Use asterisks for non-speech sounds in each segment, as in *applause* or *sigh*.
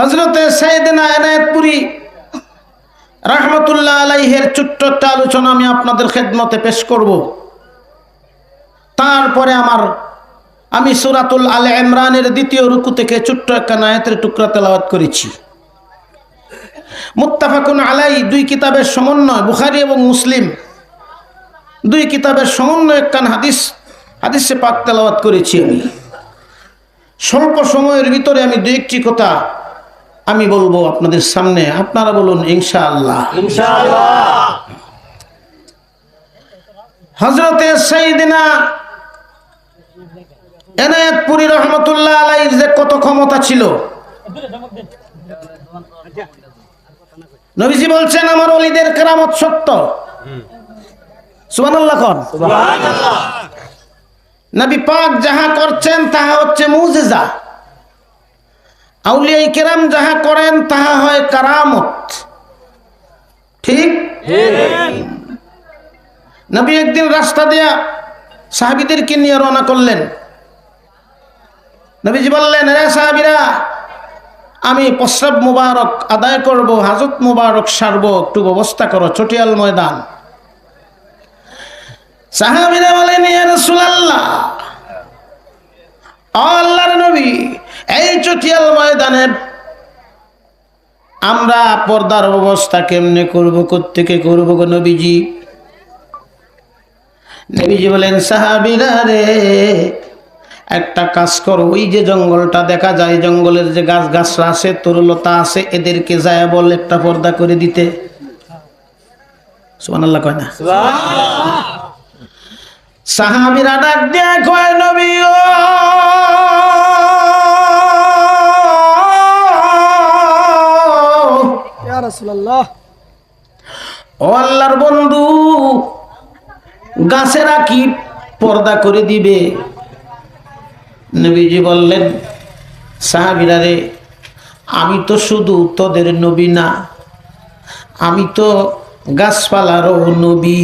হজরতে সৈয়দিনা এনায়তপুরি রহমতুল্লাহ আলাইহের ছোট্ট একটা আলোচনা আমি আপনাদের খেদমতে পেশ করব। তারপরে আমার, আমি সুরাতুল আল ইমরানের দ্বিতীয় রুকু থেকে ছোট্ট একটা নায়াতের টুকরা তেলাওয়াত করেছি। মুত্তাফাকুন আলাই দুই কিতাবের সমন্বয়, বুখারি এবং মুসলিম। দুই কিতাবের সমন্বয় একখান হাদিস, হাদিসে পাক তেলাওয়াত করেছি আমি। স্বল্প সময়ের ভিতরে আমি দুই একটি কথা আমি বলব আপনাদের সামনে আপনারা বলুন ইনশাআল্লাহ। হজরতে সঈদিনা এনায়তপুরি রহমতুল্লাহ আলাইর যে কত ক্ষমতা ছিল। নবীজি বলছেন আমার অলিদের কেরামত সত্য। সুবহানাল্লাহ কন। নবী পাক যাহা করছেন তাহা হচ্ছে মুজিজা। আউলিয়াই কেরাম যাহা করেন, তাহা হয় কারামত। ঠিক? নবী একদিন রাস্তা দিয়া সাহাবিদেরকে নিয়ে রওনা করলেন। নবীজি বললেন রে সাহাবিরা, আমি প্রস্রাব মুবারক আদায় করব, হাজত মুবারক সারব, একটু ব্যবস্থা করো, চটিয়াল ময়দান। সাহাবিরা বলেন, ইয়া রাসূলুল্লাহ আল্লাহর নবী এই চটিয়াল ময়দানে আমরা পর্দার ব্যবস্থা কেমনে করব কোত্থেকে করব গো নবীজি? নবীজি বলেন সাহাবিরা রে একটা কাজ করো ওই যে জঙ্গলটা দেখা যায় জঙ্গলের যে গাছ গাছরা আছে তরুলতা আছে এদেরকে যায় বল একটা পর্দা করে দিতে। সুবহানাল্লাহ কয় না? সাহাবিরা ডাক দিয়া কয় নবী ও রাসূলুল্লাহ। ও আল্লাহর বন্ধু, গাছেরা কি পর্দা করে দিবে। নবীজি বললেন, সাহাবিরা রে, আমি তো শুধু তোদের নবী না, আমি তো গাছপালারও নবী।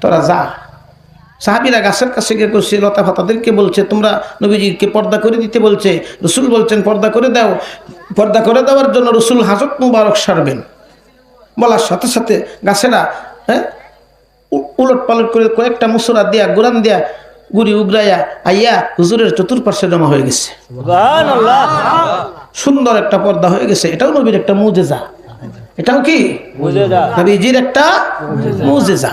তোরা যা। সাহাবিরা গাছের কাছে গিয়ে করছে লতা ফাতাদেরকে বলছে, তোমরা নবীজিকে পর্দা করে দিতে বলছে। রসুল বলছেন, পর্দা করে দাও। পর্দা করে দেওয়ার জন্য রসুল হাজত মুবারক সারবেন। বলার সাথে সাথে গাছেরা হ্যাঁ উলট পালট করে কয়েকটা মুসুরা দিয়া গুরান দিয়া গুড়ি উগরাইয়া আইয়া হুজুরের চতুর্পার্শ্বে জমা হয়ে গেছে। সুন্দর একটা পর্দা হয়ে গেছে। এটাও নবীর একটা মুজেজা। এটাও কি? নবীজির একটা মুজেজা।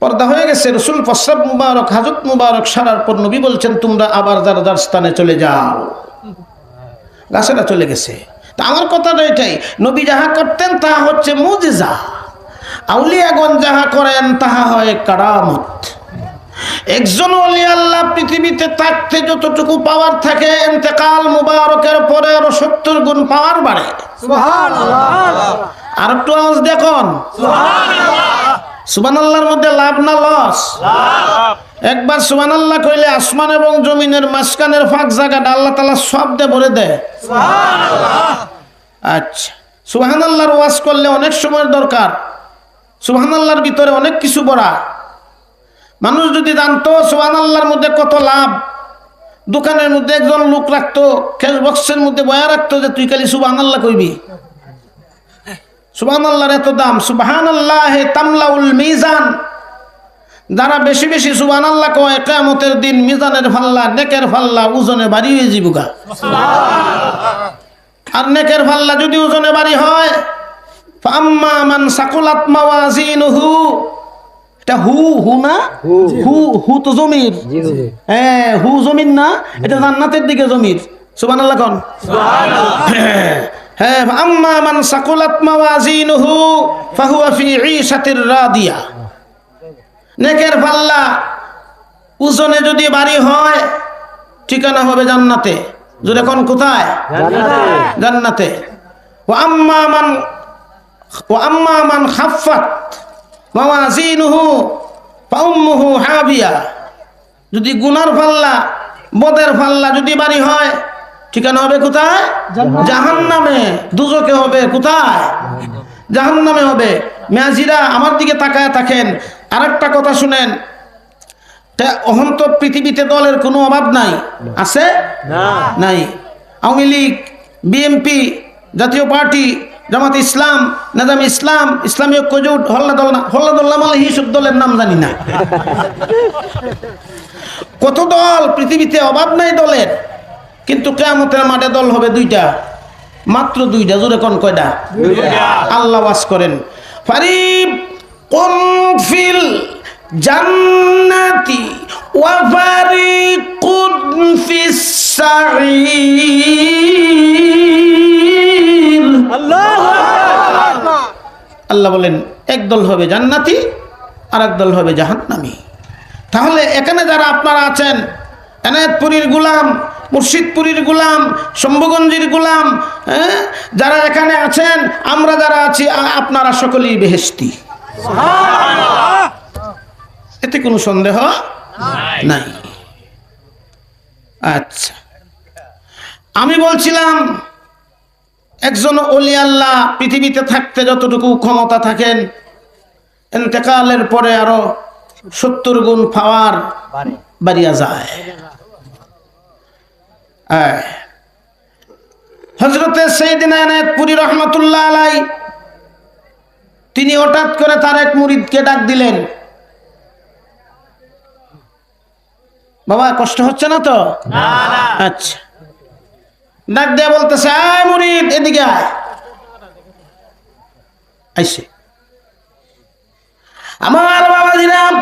পর্দা হয়ে গেছে। রসুল প্রস্রাব মুবারক হাজত মুবারক সারার পর নবী বলছেন তোমরা আবার যার যার স্থানে চলে যাও। গাছেরা চলে গেছে। তা আমার কথাটা এটাই নবী যাহা করতেন তাহা হচ্ছে মুজিজা। আউলিয়াগণ যাহা করেন তাহা হয় কারামত। একজন অলি আল্লাহ পৃথিবীতে থাকতে যতটুকু পাওয়ার থাকে এতেকাল মুবারকের পরে আরও সত্তর গুণ পাওয়ার বাড়ে। আর একটু আওয়াজ দেখুন। সুবান আল্লাহর মধ্যে লাভ না লস? একবার সুবান আল্লাহ কইলে আসমান এবং জমিনের মাঝখানের ফাঁক জায়গাটা আল্লাহ তালা সব দিয়ে ভরে দেয় আচ্ছা সুবাহান আল্লাহর ওয়াজ করলে অনেক সময়ের দরকার। সুবাহান আল্লাহর ভিতরে অনেক কিছু বড়া মানুষ যদি জানতো সুবাহান আল্লাহর মধ্যে কত লাভ দোকানের মধ্যে একজন লোক রাখতো ক্যাশ বক্সের মধ্যে বয়া রাখতো যে তুই খালি সুবাহান আল্লাহ কইবি। সুবাহান আল্লাহর এত দাম সুবাহান আল্লাহ তামলাউল মিজান। যারা বেশি বেশি সুবান আল্লাহ কয় কেয়ামতের দিন মিজানের ফাল্লা নেকের ফাল্লা ওজনে বাড়ি হয়ে যাবুগা আর নেকের ফাল্লা যদি ওজনে বাড়ি হয় ফাম্মা মান সাকুলাত মাওয়াজিনুহু এটা হু হু না? হু হু তো জমির। হ্যাঁ হু জমির না? এটা জান্নাতের দিকে জমির। সুবহানাল্লাহ কোন। *coughs* হ্যাঁ আম্মা মান সাকুলাত মাওয়াজিনুহু ফাহুয়া ফি ঈশাতির রাদিয়া। নেকের পাল্লা ওজনে যদি বাড়ি হয় ঠিকানা হবে জান্নাতে। যদি কোন কোথায়? জান্নাতে। ও আম্মা মান ও আম্মা মান খাফাত মাওয়াজিনুহু ফাউম্মুহু হাবিয়া। যদি গুনার পাল্লা বদের পাল্লা যদি বাড়ি হয় ঠিকানা হবে কোথায়? জাহান্নামে। দুজকে হবে কোথায়? জাহান্নামে হবে। মেয়াজিরা আমার দিকে তাকায় থাকেন। আর একটা কথা শুনেন। তা অহন তো পৃথিবীতে দলের কোনো অভাব নাই। আছে? নাই। Awami League BNP Jatiya Party Jamaat Islam Nizam Islam Islami Oikyajote হল্লা দল না হল্লা দল নাম হিসুব দলের নাম জানি না। *laughs* কত দল পৃথিবীতে অভাব নাই দলের? কিন্তু কেয়ামতের মাঠে দল হবে দুইটা। মাত্র দুইটা জোরে কোন কয়টা? আল্লাহ ওয়াজ করেন। ফারিব কোন ফিল জান্নাতি ওয়া ফারিকুন ফিস সাঈর আল্লাহ বলেন এক দল হবে জান্নাতি আর এক দল হবে জাহান্নামী। তাহলে এখানে যারা আপনারা আছেন এনায়তপুরীর গুলাম মুর্শিদপুরীর গুলাম শম্ভুগঞ্জের গুলাম হ্যাঁ? যারা এখানে আছেন আমরা যারা আছি আপনারা সকলেই বেহেস্তি এতে কোনো সন্দেহ নাই। আচ্ছা। আমি বলছিলাম একজন অলি আল্লাহ পৃথিবীতে থাকতে যতটুকু ক্ষমতা থাকেন এতেকালের পরে আরও সত্তর গুণ পাওয়ার বাড়িয়া যায়। হজরতে সেইদিন পুরী রহমতুল্লাহ আলাই তিনি হঠাৎ করে তার এক মুরিদকে ডাক দিলেন। বাবা কষ্ট হচ্ছে না তো? আচ্ছা। ডাক দিয়ে বলতেছে আয় মুরিদ এদিকে আয়। আইসে। আমার বাবা দিলাম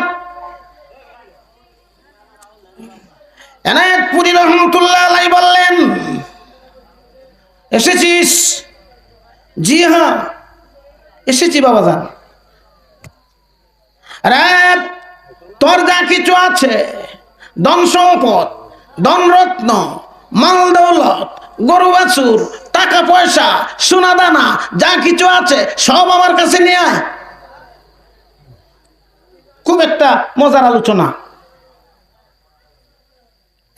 এনায়ত পুরী রহমতুল্লাহ বললেন, এসেছিস? জি হ্যাঁ এসেছি বাবা যান তোর যা কিছু আছে, ধন সম্পদ ধনরত্ন মাল দৌলত, গরু বাছুর, টাকা পয়সা, সোনা দানা, যা কিছু আছে, সব আমার কাছে নিয়ে খুব একটা মজার আলোচনা।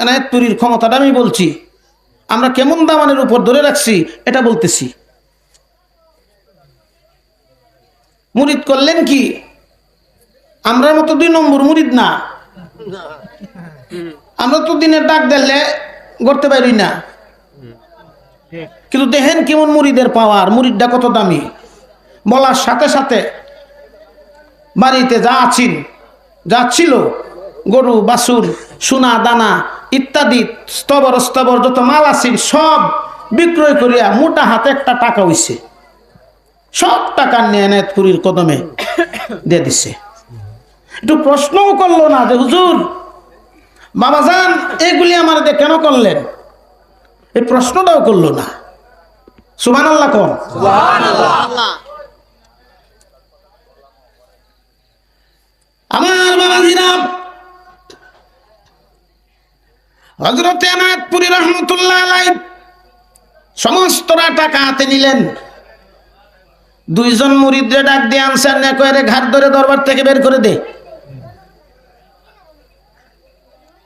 এনায়তপুরীর ক্ষমতাটা আমি বলছি। আমরা কেমন দামানের উপর ধরে রাখছি, এটা বলতেছি। মুরিদ করলেন কি? আমরা মতো দুই নম্বর মুরিদ না। আমরা তো দিনের ডাক দিলে করতে পারি না। কিন্তু দেখেন কেমন মুড়িদের পাওয়ার মুড়িদটা কত দামি। বলার সাথে সাথে বাড়িতে যা আছেন, যা ছিল, গরু, বাছুর, সোনা, দানা ইত্যাদি স্তবর স্তবর যত মাল আছেন সব বিক্রয় করিয়া মোটা হাতে একটা টাকা হইছে। সব টাকা নিয়ে এনায়তপুরীর কদমে দিয়ে দিছে। একটু প্রশ্নও করল না যে হুজুর বাবাজান এগুলি আমার দিয়ে কেন করলেন? এই প্রশ্নটাও করল না। সুবান আল্লাহ কন আমার বাবাজিরা হজরতে আনায়তপুরি রহমতুল্লাহ আলাই সমস্তরা টাকা হাতে নিলেন। দুইজন মুরিদরে ডাক দিয়ে আনসার না করে ঘাট ধরে দরবার থেকে বের করে দে।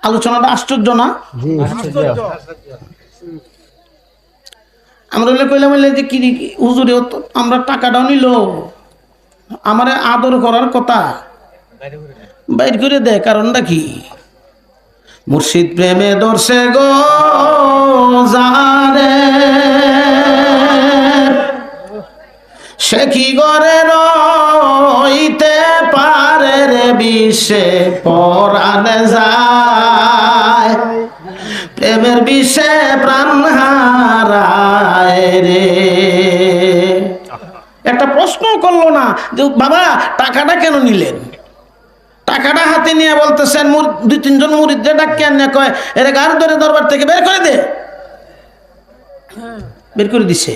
আলোচনাটা আশ্চর্য না? আমরা কইলাম যে কি হুজুরে আমরা টাকাটাও নিল। আমারে আদর করার কথা। বাইর করে দে কারণটা কি? মুর্শিদ প্রেমে দর্শে গো যারে সে কি করে রইতে পারে রে বিষে পরাণ যায়। প্রেমের বিষে প্রাণ হারায় রে। একটা প্রশ্ন করল না যে, বাবা, টাকাটা কেন নিলেন? টাকাটা হাতে নিয়ে বলতেছেন দুই তিনজন মুরিদ যে ডাক কেন কয়, এর গার ধরে দরবার থেকে বের করে দে। বের করে দিছে।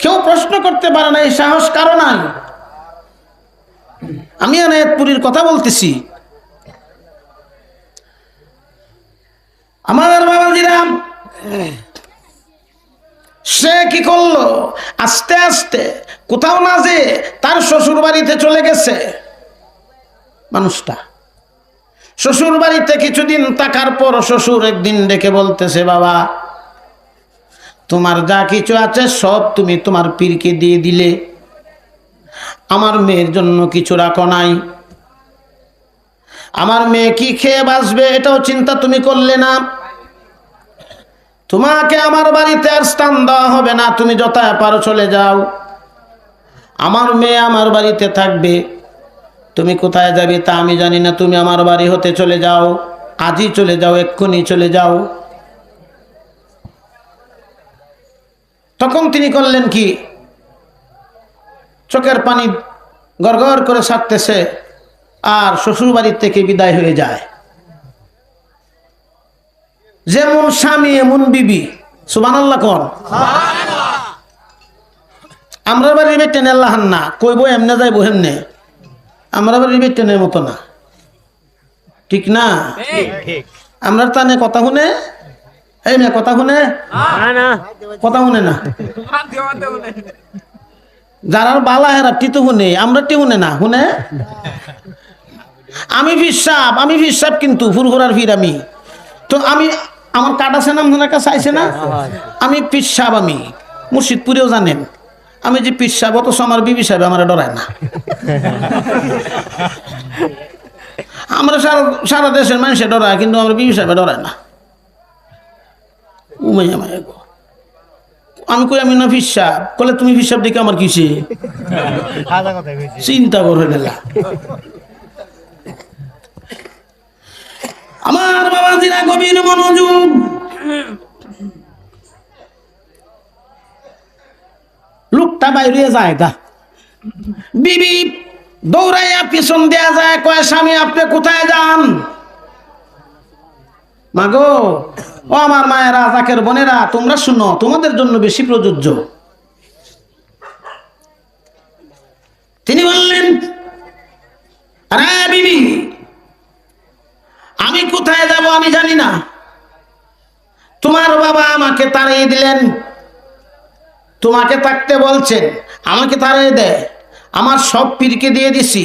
কেউ প্রশ্ন করতে পারে না, এই সাহস কারও নাই। আমি আনায়তপুরীর কথা বলতেছি। আমার বাবাজিরা, সে কি করল? আস্তে আস্তে কোথাও না যে তার শ্বশুর বাড়িতে চলে গেছে। মানুষটা। শ্বশুর বাড়িতে কিছুদিন থাকার পর শ্বশুর একদিন ডেকে বলতেছে, বাবা, তোমার যা কিছু আছে সব তুমি তোমার পীরকে দিয়ে দিলে। আমার মেয়ের জন্য কিছু রাখো নাই। আমার মেয়ে কি খেয়ে বাঁচবে এটাও চিন্তা তুমি করলে না। তোমাকে আমার বাড়িতে আর স্থান দেওয়া হবে না। তুমি যথায় পারো চলে যাও। আমার মেয়ে আমার বাড়িতে থাকবে। তুমি কোথায় যাবে তা আমি জানি না। তুমি আমার বাড়ি হতে চলে যাও। আজই চলে যাও, এক্ষুনি চলে যাও। তখন তিনি করলেন কি? চোখের পানি গড়গড় করে সারতেছে আর শ্বশুর বাড়ির থেকে বিদায় হয়ে যায়। যেমন স্বামী, এমন বিবি। সুবান আল্লাহ কন? আমরা বাড়ির বেটেন আল্লাহান না। কইব এমনে যাইব হেমনে। আমরা বেটেনের মতো না। ঠিক না? আমরা তানে কথা শুনে এই মেয়ে কথা শুনে? কথা শুনে না। যারা বালা হেরা টিতু শুনে আমরা টি শুনে না শুনে? আমি ফিসাব আমি ফিসাব কিন্তু ফুরফুরার ফির আমি। তো আমি আমার আছে না আপনার কাছে আইছে না? আমি পিসাব আমি মুর্শিদপুরেও জানেন। আমি যে পিসাব অথচ আমার বিবি সাহেব আমার ডরায় না। আমরা সারা সারা দেশের মানুষে ডরায় কিন্তু আমার বিবি সাহেব ডরায় না। উমাইয়া মায়া গো। আমি কই আমি না ফিসাব কলে তুমি ফিসাব দেখে আমার কিসে? চিন্তা করে দিলা আমার বাবা দিরা গভীর মনোযোগ। লোকটা বাইরে যায় গা বিবি, দৌড়াইয়া পিছন দেয়া যায়, কয়, স্বামী, আপনি কোথায় যান? মাগো, ও আমার মায়েরা, জাকের বোনেরা, তোমরা শুনো, তোমাদের জন্য বেশি প্রযোজ্য। তিনি বললেন বিবি, আমি কোথায় যাব আমি জানি না। তোমার বাবা আমাকে তাড়িয়ে দিলেন। তোমাকে থাকতে বলছেন আমাকে তাড়িয়ে দেয়। আমার সব পীরকে দিয়ে দিছি।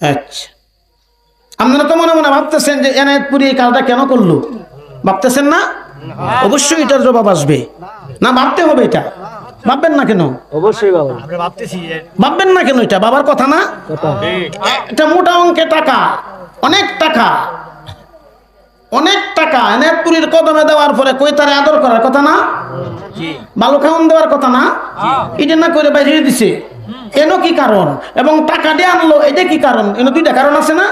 আচ্ছা। আপনারা তো মনে মনে ভাবতেছেন যে এনায়তপুরি এই কাজটা কেন করল? ভাবতেছেন না? অবশ্যই এটার জবাব আসবে। না ভাবতে হবে এটা। ভাববেন না কেন? অবশ্যই ভাববেন না কেন এটা? বাবার কথা না? এটা মোটা অঙ্কে টাকা। অনেক টাকা। অনেক টাকা এনায়তপুরীর কদমে দেওয়ার পরে কই তারে আদর করার কথা না? বালু খাওয়ান দেওয়ার কথা না? এটা না করে বাইরে দিছে? এনো কি কারণ? এবং টাকা দিয়ে আনলো এটা কি কারণ? এনো দুইটা কারণ আছে না?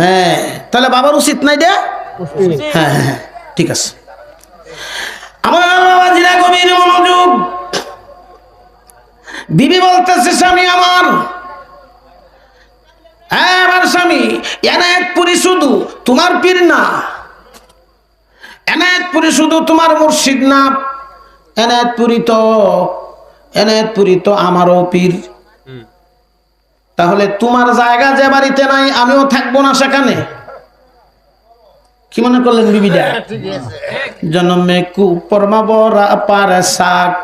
হ্যাঁ তাহলে বাবার উচিত নাই দে? হ্যাঁ হ্যাঁ হ্যাঁ, ঠিক আছে। আমার বাবা জিরা গভীর মনোযোগ। বিবি বলতেছে স্বামী আমার হ্যাঁ আমার স্বামী এনায়তপুরি শুধু তোমার পীর না। এনায়তপুরি শুধু তোমার মুর্শিদ না। এনায়তপুরি তো এনায়তপুরি তো আমারও পীর। তাহলে তোমার জায়গা যে বাড়িতে নাই আমিও থাকব না সেখানে? কি মনে করলেন বিবিটা? *laughs* জন্মে কুপরমা বরা পারে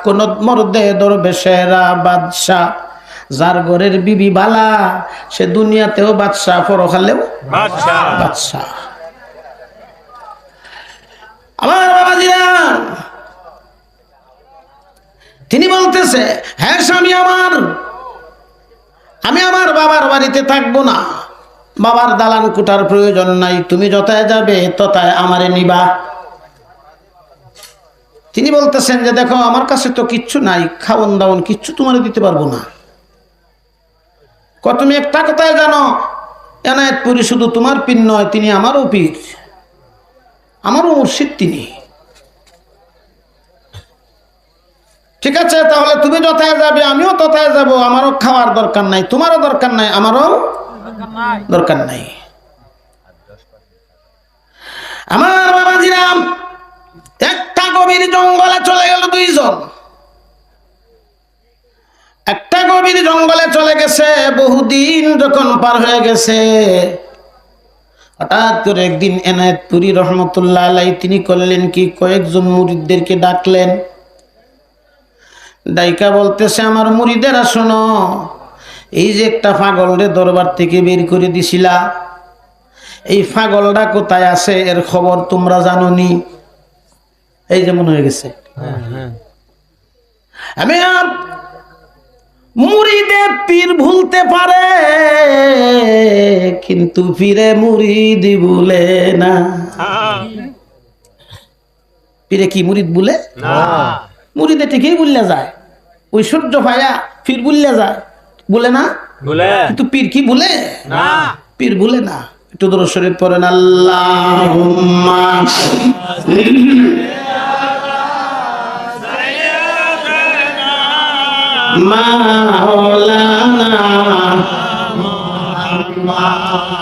কোন মর্দে দরবে সেরা বাদশাহ। যার ঘরের বিবি বালা সে দুনিয়াতেও বাদশাহ পরখালেও বাদশাহ। আমার বাবাজিরা তিনি বলতেছে হ্যাঁ স্বামী আমার আমি আমার বাবার বাড়িতে থাকব না। বাবার দালান কুটার প্রয়োজন নাই তুমি যথায় যাবে তথায় আমারে নিবা। তিনি বলতেছেন যে দেখো আমার কাছে তো কিচ্ছু নাই খাওয়ন দাওয়ন কিচ্ছু তোমার দিতে পারব না। তুমি একটা কথায় জানো, এনায়তপুরি শুধু তোমার পীর নয়, তিনি আমারও পীর। আমারও মুর্শিদ তিনি। ঠিক আছে, তাহলে তুমি যথায় যাবে, আমিও তথায় যাব। আমারও খাওয়ার দরকার নাই, তোমারও দরকার নাই, আমারও দরকার নাই। আমার বাবাজিরাম, একটা গভীর জঙ্গলে চলে গেল দুইজন। একটা গভীর জঙ্গলে চলে গেছে বহুদিন যখন পার হয়ে গেছে। হঠাৎ করে একদিন এনায়তপুরি রহমতুল্লাহ আলাই তিনি করলেন কি কয়েকজন মুরিদদেরকে ডাকলেন। ডাইকা বলতেছে আমার মুড়িদেরা শোনো এই যে একটা পাগলরে দরবার থেকে বের করে দিছিলা এই পাগলটা কোথায় আছে এর খবর তোমরা জানো নি এই যেমন হয়ে গেছে। আমি আর মুড়িদে পীর ভুলতে পারে কিন্তু পীরে মুড়িদি ভুলে না। পীরে কি মুড়িদ ভুলে মুড়িদে ঠিকই বুললে যায়। ওই সূর্য ভাইয়া পীর বুললে যায়। বলে না? বলে। কিন্তু পীর কি ভুলে না। পীর ভুলে না। একটু দূর শরীফ পড়েন আল্লাহ মাওলানা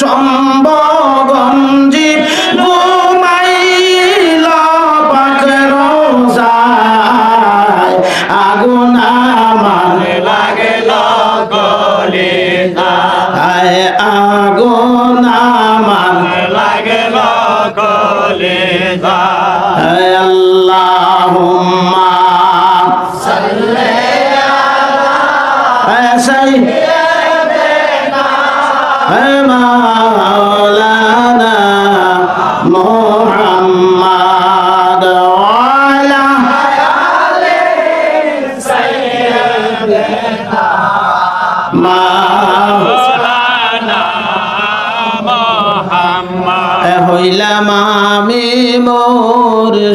সম্ভগঞ্জি ঘুমাইল পাক রোজায়। আগুন আমার লাগল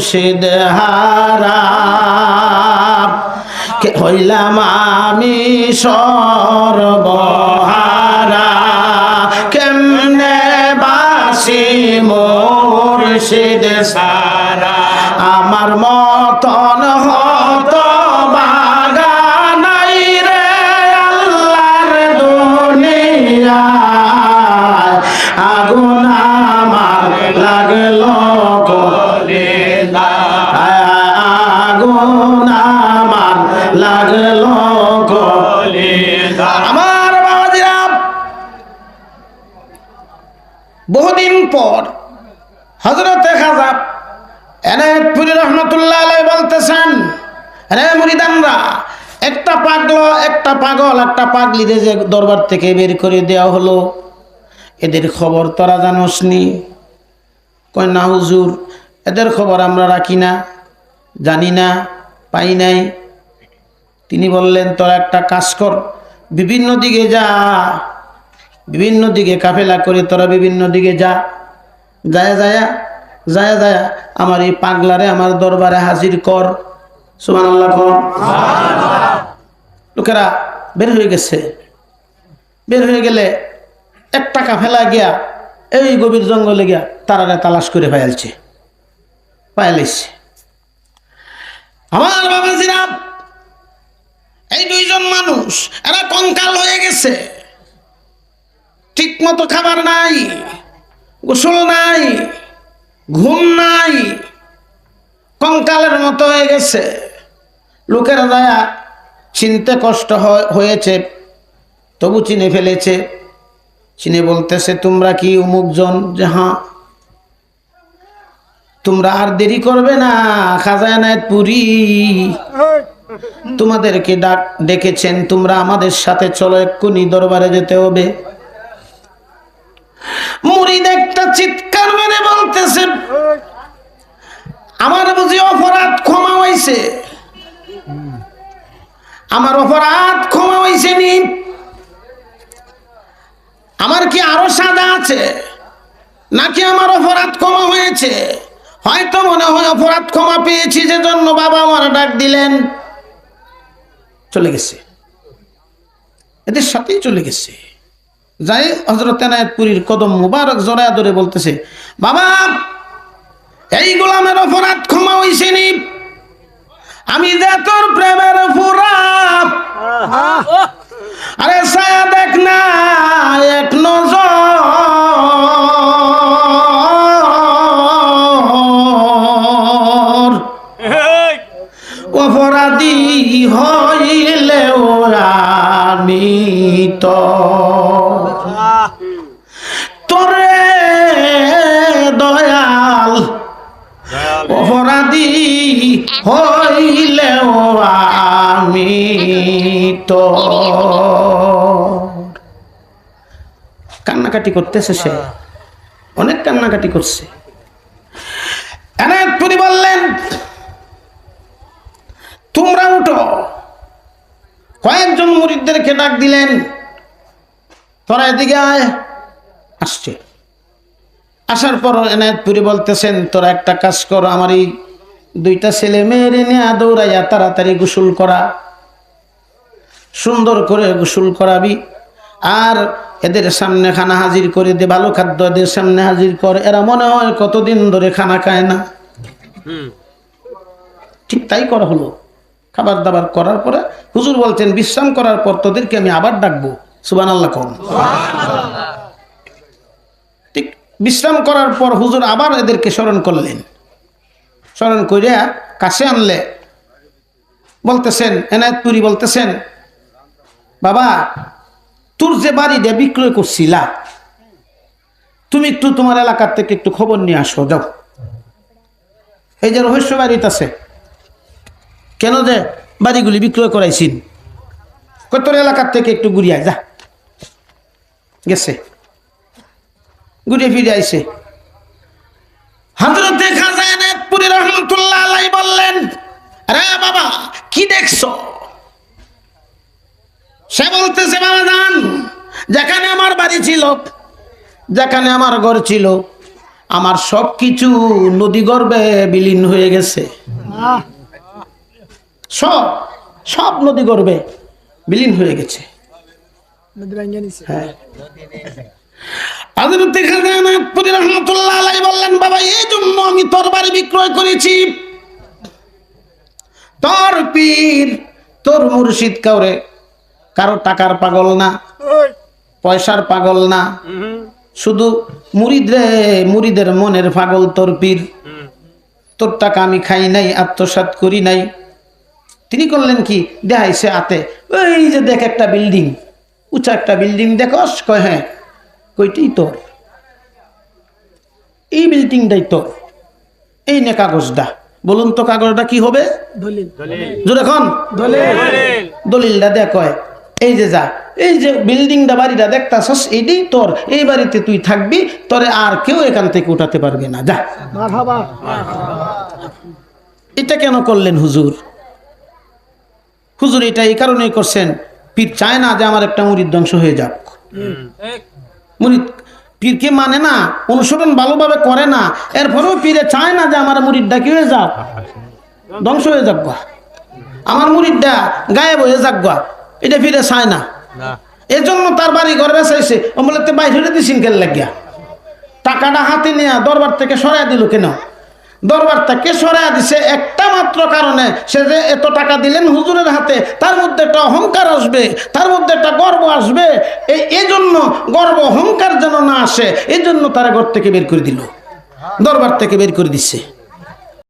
মুর্শিদ হারা। হইলাম আমি সর্বহারা। কেমনে বাসি মুর্শিদ সারা? আমার মতন পর হজরতে খাজাব এনায়তপুরি রহমতুল্লাহ আলাই বলতেছেন রে মুরিদানরা, একটা পাগল একটা পাগল, একটা পাগলিদের যে দরবার থেকে বের করে দেওয়া হলো, এদের খবর তোরা জানোসনি না হুজুর, এদের খবর আমরা রাখি না, জানি না, পাই নাই। তিনি বললেন, তোরা একটা কাজ কর, বিভিন্ন দিকে যা, বিভিন্ন দিকে কাফেলা করে তোরা বিভিন্ন দিকে যা। যায়, যায়া যায়, যায়া। আমার এই পাগলারে, আমার দরবারে হাজির কর। সুমান আল্লাহ কর। লোকেরা বের হয়ে গেছে। বের হয়ে গেলে এক টাকা ফেলা গিয়া এই গভীর জঙ্গলে গিয়া তারারে তালাশ করে পাইলছে পাইলিছে আমার বাবাজিরা, এই দুইজন মানুষ, এরা কঙ্কাল হয়ে গেছে। ঠিক মতো খাবার নাই। গোসল নাই, ঘুম নাই, কঙ্কালের মতো হয়ে গেছে। লোকেরা দয়া চিনতে কষ্ট হয়- হয়েছে, তবু চিনে ফেলেছে। চিনে বলতেছে, তোমরা কি উমুকজন যে হ্যাঁ তোমরা আর দেরি করবে না খাজানায় পুরী তোমাদেরকে ডাক ডেকেছেন, তোমরা আমাদের সাথে চলো, এক্ষুনি দরবারে যেতে হবে। মুরিদ একটা চিৎকার মেরে বলতেছে, আমার বুঝি অপরাধ ক্ষমা হয়েছে আমার অপরাধ ক্ষমা হয়েছে নি। আমার কি আরও সাদা আছে? নাকি আমার অপরাধ ক্ষমা হয়েছে? হয়তো মনে হয় অপরাধ ক্ষমা পেয়েছি যে জন্য বাবা আমার ডাক দিলেন। চলে গেছে। এদের সাথেই চলে গেছে। যাই হজরত এনায়তপুরীর কদম মুবারক জড়ায় ধরে বলতেছে বাবা এই গোলামের অপরাধ ক্ষমা হয়েছে নি। আমি যে তোর প্রেমের অপরাধ। আরে সায়া দেখ না এক নজর। অপরাধী হইলেও আমি তো তোরে দয়াল, অপরাধী হইলেও আমি তো কান্নাকাটি করতেছে সে। অনেক কান্নাকাটি করছে। এনায়তপুরি বললেন তোমরা উঠো। কয়েকজন মুরিদদেরকে ডাক দিলেন তোরা এদিকে আয়। আসছে। আসার পর এনায়তপুরি বলতেছেন তোরা একটা কাজ কর আমার এই দুইটা ছেলে মেয়ের নিয়ে দৌড়াইয়া তাড়াতাড়ি গোসল করা। সুন্দর করে গোসল করাবি। আর এদের সামনে খানা হাজির করে দে ভালো খাদ্য এদের সামনে হাজির কর। এরা মনে হয় কতদিন ধরে খানা খায় না। ঠিক তাই করা হলো। খাবার দাবার করার পরে হুজুর বলছেন, বিশ্রাম করার পর তোদেরকে আমি আবার ডাকবো। সুবান আল্লাহ কম ঠিক বিশ্রাম করার পর হুজুর আবার এদেরকে স্মরণ করলেন। স্মরণ করিয়া কাছে আনলে, বলতেছেন এনায়তপুরি বলতেছেন, বাবা, তোর যে বাড়িটা বিক্রয় করছিলা, তুমি একটু তোমার এলাকার থেকে একটু খবর নিয়ে আসো, যাও। এই যে রহস্য বাড়িতে আছে কেন যে বাড়িগুলি বিক্রয় করাইছিন? কই তোর এলাকার থেকে একটু ঘুরিয়ে যা। গেছে। ঘুরে ফিরে আইছে। হজরতে খাজা এনায়তপুরি রহমতুল্লাহ বললেন, আরে বাবা, কি দেখছ? সে বলতেছে, বাবা জান, যেখানে আমার বাড়ি ছিল, যেখানে আমার ঘর ছিল, আমার সব কিছু নদী গর্ভে বিলীন হয়ে গেছে। সব সব নদী গর্বে বিলীন হয়ে গেছে। হ্যাঁ। বললেন বাবা এই জন্য আমি তোর বাড়ি বিক্রয় করেছি। তোর পীর তোর মুর্শিদ কাউরে কারও টাকার পাগল না পয়সার পাগল না। শুধু মুরিদ রে মুরিদের মনের পাগল তোর পীর। তোর টাকা আমি খাই নাই আত্মসাৎ করি নাই। তিনি করলেন কি? দেখাইছে আতে ওই যে দেখ একটা বিল্ডিং। উঁচা একটা বিল্ডিং দেখস? কয় হ্যাঁ। কইটাই তোর? এই বিল্ডিংটাই তোর। এই নে কাগজটা। বলুন তো কাগজটা কি হবে? দলিলটা দেখ এই যে যা। এই যে বিল্ডিংটা বাড়িটা দেখতাছস এটাই তোর। এই বাড়িতে তুই থাকবি তোরে আর কেউ এখান থেকে উঠাতে পারবে না। যা। এটা কেন করলেন হুজুর? হুজুর এটা এই কারণেই করছেন পীর চায় না যে আমার একটা মুড়ির ধ্বংস হয়ে যাক। মুরিদ পীরকে মানে না অনুসরণ ভালোভাবে করে না এরপরেও পীরে চায় না যে আমার মুরিদটা কি হয়ে যাক? ধ্বংস হয়ে যাক গা। আমার মুরিদটা গায়েব হয়ে যাক গা। এটা ফিরে চায় না। এজন্য তার বাড়ি ঘর বেসাইছে বলে তে বাইরে দিছিন কেন লাগিয়া। টাকাটা হাতে নিয়ে দরবার থেকে সরাই দিল কেন? দরবার থেকে সরাই দিছে? একটা মাত্র কারণে। সে যে এত টাকা দিলেন হুজুরের হাতে, তার মধ্যে একটা অহংকার আসবে, তার মধ্যে একটা গর্ব আসবে। এই এজন্য জন্য গর্ব, অহংকার যেন না আসে এই জন্য তারা ঘর থেকে বের করে দিল। দরবার থেকে বের করে দিচ্ছে